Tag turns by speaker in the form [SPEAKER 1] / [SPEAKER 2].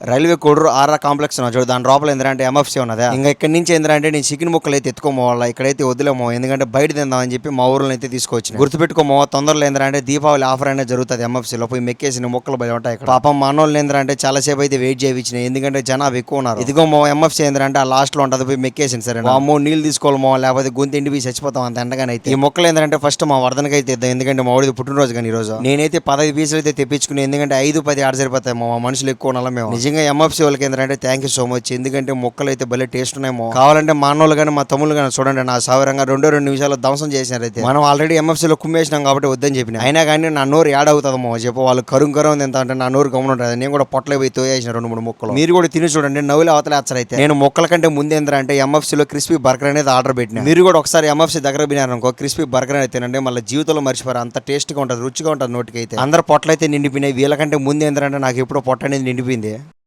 [SPEAKER 1] Railway Koduru RR complex ఉన్నా చూడు దాని లోపల ఏంటంటే ఎంఎఫ్సీ ఉన్నదా? ఇంకా ఇక్కడ నుంచి ఏంటంటే నేను చికెన్ ముక్కలు అయితే ఎత్తుకోమోవాలా? ఇక్కడైతే వదిలేమో ఎందుకంటే బయట తిందామని చెప్పి మా ఊర్లో అయితే తీసుకొచ్చిన. గుర్తుపెట్టుకోమో తొందరలో ఏంటంటే దీపావళి ఆఫర్ అనేది జరుగుతుంది ఎంఎఫ్సీ లో. పోయి మెక్కేసిన ముక్కలు బయట ఉంటాయి. పాపం మా అన్నోళ్ళు ఏంటంటే చాలా సేపు అయితే వెయిట్ చేయించిన ఎందుకంటే జనాభా ఎక్కువ ఉన్నారు. ఇదిగో మా ఎంఎఫ్సీ ఏంటంటే ఆ లాస్ట్లో ఉంటది పోయి మెక్కేసింది సరే అమ్మో నీళ్ళు తీసుకోవాలమో లేకపోతే గొంతు ఎండిపోయి చచ్చిపోతాం అంత ఎండగానే అయితే. ఈ మొక్కలు ఏంటంటే ఫస్ట్ మా వర్ధనకి అయితే ఇద్దాం ఎందుకంటే మా వాడిది పుట్టినరోజు కానీ ఈ రోజు నేనైతే పదహైదు పీసులు అయితే తెప్పించుకుని ఎందుకంటే ఐదు పది ఆడ సరిపోతాయి మా మనుషులు ఎక్కువ ఉన్నాం మేము. నిజంగా ఎంఎఫ్సీ వాళ్ళకి ఏంటంటే థ్యాంక్ యూ సో మచ్ ఎందుకంటే మొక్కలు అయితే భలే టేస్ట్ ఉన్నాయేమో. కావాలంటే మా అన్నోళ్ళు కానీ మా తమ్ముళ్ళు కానీ చూడండి నా సవరంగా రెండో రెండు నిమిషాలు ధ్వంసం చేసినారైతే. మనం ఆల్రెడీ ఎంఎఫ్సీలో కుమ్మేసినాం కాబట్టి వద్దని చెప్పిన. అయినా కానీ నా నోరు యాడ్ అవుతుందమ్మో చెప్పు. వాళ్ళు కరుం కరుం ఎంత అంటే నా నోరు గమనం ఉంటుంది. నేను కూడా పొట్టలో పోయి తోయేసిన రెండు మూడు ముక్కలు. మీరు కూడా తిని చూడండి నవ్వులు అవతలేస్తారు అయితే నేను మొక్కల కంటే ముందు అంటే ఎంఎఫ్సీలో క్రిస్పీ బర్గర్ అనేది ఆర్డర్ పెట్టిన. మీరు కూడా ఒకసారి ఎంఎఫ్సీ దగ్గర వినారనుకో క్రిస్పీ బర్గర్ అయితే తినండి మళ్ళీ జీవితంలో మర్చిపోరు. అంత టేస్ట్గా ఉంటుంది రుచిగా ఉంటుంది నోటికి అయితే అందరు పొట్టలైతే నిండిపోయినాయి. వీళ్ళకంటే ముందు ఏంటంటే నాకు ఎప్పుడో పొట్ట అనేది నిండిపోయింది.